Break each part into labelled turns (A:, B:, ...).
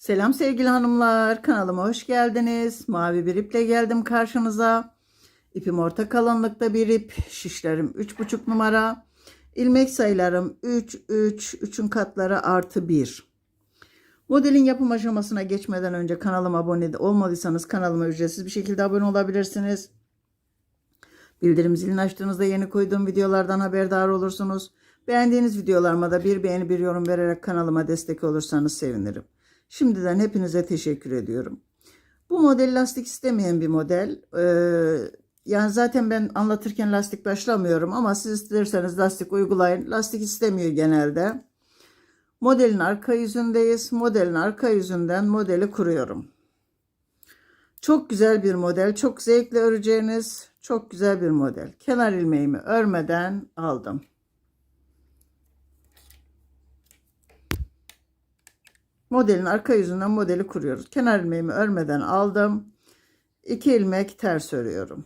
A: Selam sevgili hanımlar, kanalıma hoş geldiniz. Mavi bir iple geldim karşınıza. İpim orta kalınlıkta bir ip, şişlerim 3,5 numara. İlmek sayılarım 3, 3, 3'ün katları artı 1. Modelin yapım aşamasına geçmeden önce kanalıma abone olmadıysanız kanalıma ücretsiz bir şekilde abone olabilirsiniz. Bildirim zilini açtığınızda yeni koyduğum videolardan haberdar olursunuz. Beğendiğiniz videolarıma da bir beğeni bir yorum vererek kanalıma destek olursanız sevinirim. Şimdiden hepinize teşekkür ediyorum. Bu model lastik istemeyen bir model. Ee, yani zaten ben anlatırken lastik başlamıyorum ama siz isterseniz lastik uygulayın. Lastik istemiyor genelde. Modelin arka yüzündeyiz. Modelin arka yüzünden modeli kuruyorum. Çok güzel bir model. Çok zevkle öreceğiniz çok güzel bir model. Kenar ilmeğimi örmeden aldım. Modelin arka yüzünden modeli kuruyoruz. Kenar ilmeğimi örmeden aldım. 2 ilmek ters örüyorum.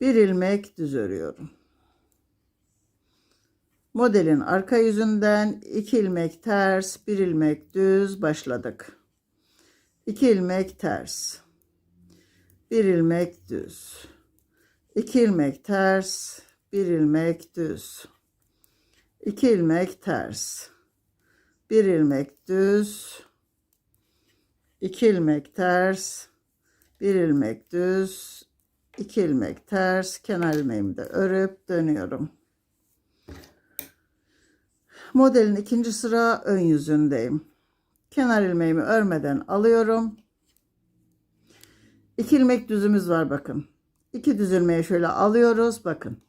A: Bir ilmek düz örüyorum. Modelin arka yüzünden 2 ilmek ters, 1 ilmek düz başladık. 2 ilmek ters. 1 ilmek düz. 2 ilmek ters, 1 ilmek düz. 2 ilmek ters. 1 ilmek düz. 2 ilmek ters. 1 ilmek düz. 2 ilmek ters. Kenar ilmeğimi de örüp dönüyorum. Modelin ikinci sıra ön yüzündeyim. Kenar ilmeğimi örmeden alıyorum. 2 ilmek düzümüz var bakın. 2 düz ilmeği şöyle alıyoruz bakın.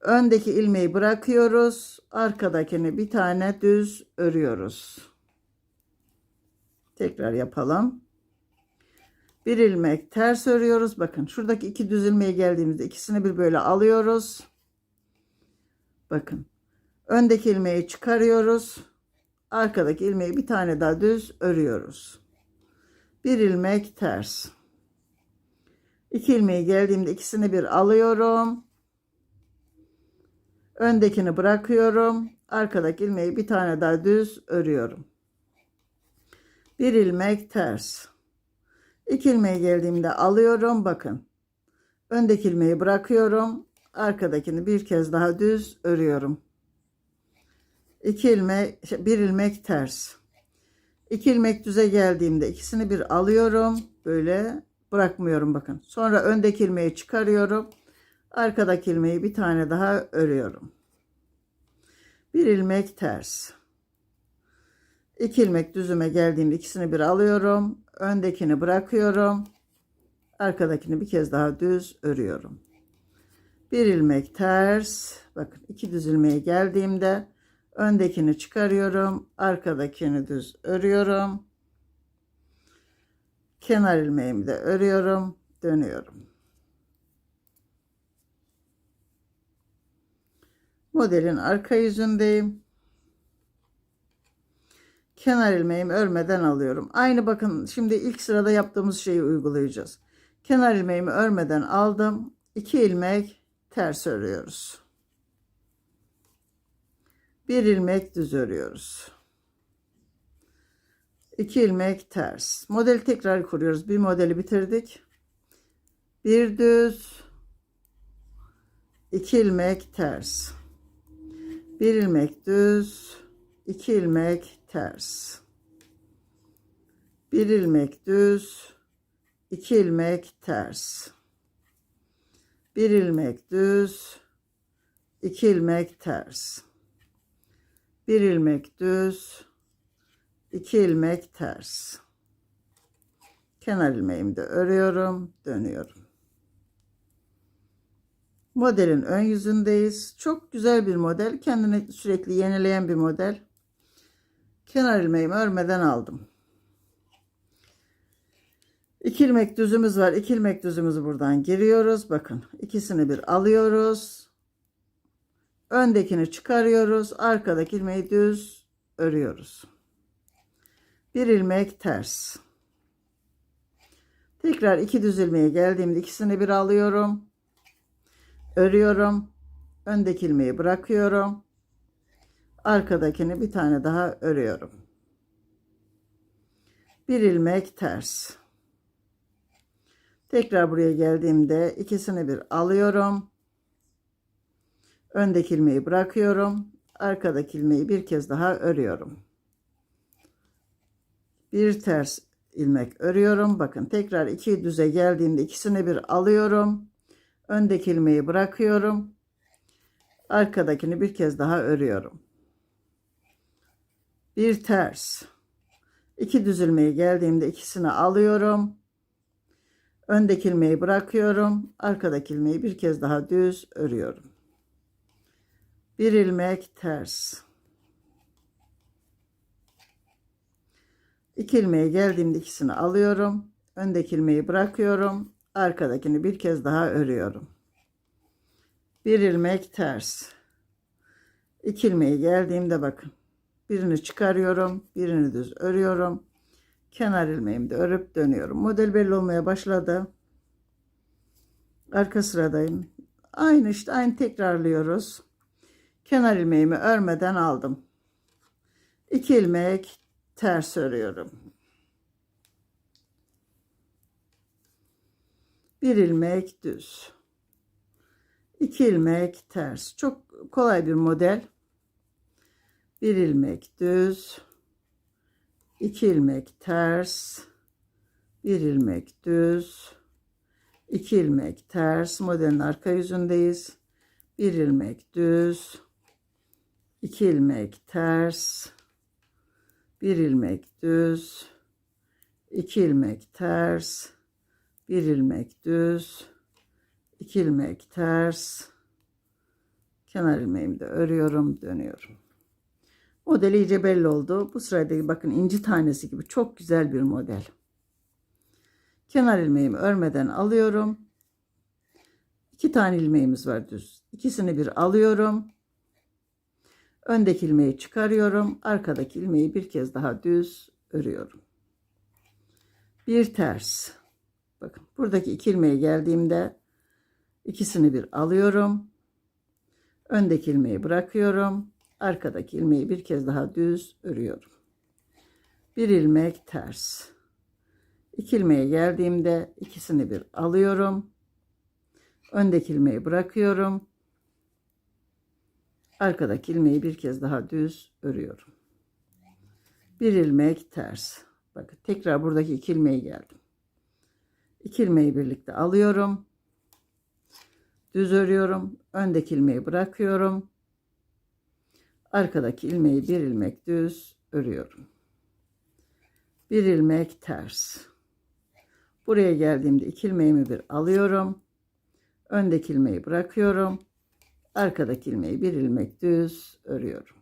A: Öndeki ilmeği bırakıyoruz. Arkadakini bir tane düz örüyoruz. Tekrar yapalım. Bir ilmek ters örüyoruz. Bakın şuradaki iki düz ilmeğe geldiğimizde ikisini bir böyle alıyoruz. Bakın. Öndeki ilmeği çıkarıyoruz. Arkadaki ilmeği bir tane daha düz örüyoruz. Bir ilmek ters. İki ilmeği geldiğimde ikisini bir alıyorum. Öndekini bırakıyorum. Arkadaki ilmeği bir tane daha düz örüyorum. Bir ilmek ters. İki ilmeği geldiğimde alıyorum. Bakın. Öndeki ilmeği bırakıyorum. Arkadakini bir kez daha düz örüyorum. İki ilmek, bir ilmek ters. İki ilmek düze geldiğimde ikisini bir alıyorum. Böyle bırakmıyorum bakın. Sonra öndeki ilmeği çıkarıyorum. Arkadaki ilmeği bir tane daha örüyorum. Bir ilmek ters. İki ilmek düzüme geldiğimde ikisini bir alıyorum. Öndekini bırakıyorum. Arkadakini bir kez daha düz örüyorum. Bir ilmek ters. Bakın iki düz ilmeğe geldiğimde öndekini çıkarıyorum. Arkadakini düz örüyorum. Kenar ilmeğimi de örüyorum. Dönüyorum. Modelin arka yüzündeyim. Kenar ilmeğimi örmeden alıyorum. Aynı bakın şimdi ilk sırada yaptığımız şeyi uygulayacağız. Kenar ilmeğimi örmeden aldım. 2 ilmek ters örüyoruz. Bir ilmek düz örüyoruz. 2 ilmek ters. Modeli tekrar kuruyoruz. Bir modeli bitirdik. Bir düz. 2 ilmek ters. Bir ilmek düz, iki ilmek ters. Bir ilmek düz, iki ilmek ters. Bir ilmek düz, iki ilmek ters. Bir ilmek düz, iki ilmek ters. Kenar ilmeğimi de örüyorum, dönüyorum. Modelin ön yüzündeyiz. Çok güzel bir model. Kendini sürekli yenileyen bir model. Kenar ilmeğimi örmeden aldım. İki ilmek düzümüz var. İki ilmek düzümüzü buradan giriyoruz. Bakın ikisini bir alıyoruz. Öndekini çıkarıyoruz. Arkadaki ilmeği düz örüyoruz. Bir ilmek ters. Tekrar iki düz ilmeğe geldiğimde ikisini bir alıyorum örüyorum. Öndeki ilmeği bırakıyorum. Arkadakini bir tane daha örüyorum. Bir ilmek ters. Tekrar buraya geldiğimde ikisini bir alıyorum. Öndeki ilmeği bırakıyorum. Arkadaki ilmeği bir kez daha örüyorum. Bir ters ilmek örüyorum. Bakın tekrar iki düze geldiğimde ikisini bir alıyorum. Öndeki ilmeği bırakıyorum. Arkadakini bir kez daha örüyorum. Bir ters. İki düz ilmeği geldiğimde ikisini alıyorum. Öndeki ilmeği bırakıyorum. Arkadaki ilmeği bir kez daha düz örüyorum. Bir ilmek ters. İki ilmeğe geldiğimde ikisini alıyorum. Öndeki ilmeği bırakıyorum. Arkadakini bir kez daha örüyorum. Bir ilmek ters. İki ilmeğe geldiğimde bakın. Birini çıkarıyorum. Birini düz örüyorum. Kenar ilmeğimi de örüp dönüyorum. Model belli olmaya başladı. Arka sıradayım. Aynı işte aynı tekrarlıyoruz. Kenar ilmeğimi örmeden aldım. İki ilmek ters örüyorum. Bir ilmek düz. İki ilmek ters. Çok kolay bir model. Bir ilmek düz. iki ilmek ters. Bir ilmek düz. iki ilmek ters. Modelin arka yüzündeyiz. Bir ilmek düz. iki ilmek ters. Bir ilmek düz. iki ilmek ters. Bir ilmek düz. iki ilmek ters. Kenar ilmeğimi de örüyorum, dönüyorum. Model iyice belli oldu. Bu sırada bakın inci tanesi gibi çok güzel bir model. Kenar ilmeğimi örmeden alıyorum. İki tane ilmeğimiz var düz. İkisini bir alıyorum. Öndeki ilmeği çıkarıyorum. Arkadaki ilmeği bir kez daha düz örüyorum. Bir ters. Bakın buradaki iki ilmeğe geldiğimde ikisini bir alıyorum. Öndeki ilmeği bırakıyorum. Arkadaki ilmeği bir kez daha düz örüyorum. Bir ilmek ters. İki ilmeğe geldiğimde ikisini bir alıyorum. Öndeki ilmeği bırakıyorum. Arkadaki ilmeği bir kez daha düz örüyorum. Bir ilmek ters. Bakın tekrar buradaki iki ilmeğe geldim. İki ilmeği birlikte alıyorum. Düz örüyorum. Öndeki ilmeği bırakıyorum. Arkadaki ilmeği bir ilmek düz örüyorum. Bir ilmek ters. Buraya geldiğimde iki ilmeğimi bir alıyorum. Öndeki ilmeği bırakıyorum. Arkadaki ilmeği bir ilmek düz örüyorum.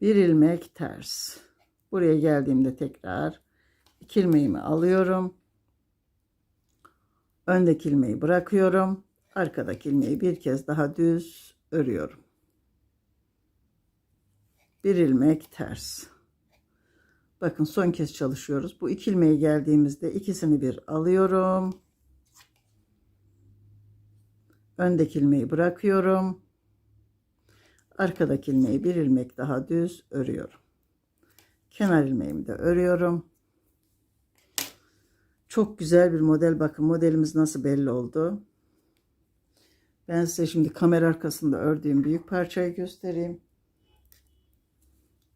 A: Bir ilmek ters. Buraya geldiğimde tekrar iki ilmeğimi alıyorum. Öndeki ilmeği bırakıyorum. Arkadaki ilmeği bir kez daha düz örüyorum. Bir ilmek ters. Bakın son kez çalışıyoruz. Bu iki ilmeğe geldiğimizde ikisini bir alıyorum. Öndeki ilmeği bırakıyorum. Arkadaki ilmeği bir ilmek daha düz örüyorum. Kenar ilmeğimi de örüyorum. Çok güzel bir model. Bakın modelimiz nasıl belli oldu. Ben size şimdi kamera arkasında ördüğüm büyük parçayı göstereyim.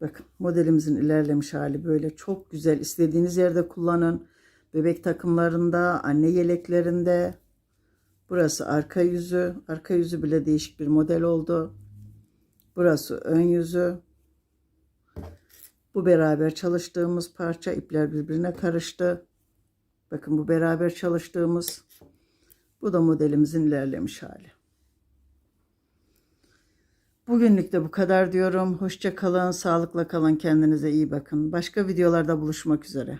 A: Bakın modelimizin ilerlemiş hali böyle çok güzel. İstediğiniz yerde kullanın. Bebek takımlarında, anne yeleklerinde. Burası arka yüzü. Arka yüzü bile değişik bir model oldu. Burası ön yüzü. Bu beraber çalıştığımız parça ipler birbirine karıştı. Bakın bu beraber çalıştığımız. Bu da modelimizin ilerlemiş hali. Bugünlük de bu kadar diyorum. Hoşça kalın, sağlıkla kalın, kendinize iyi bakın. Başka videolarda buluşmak üzere.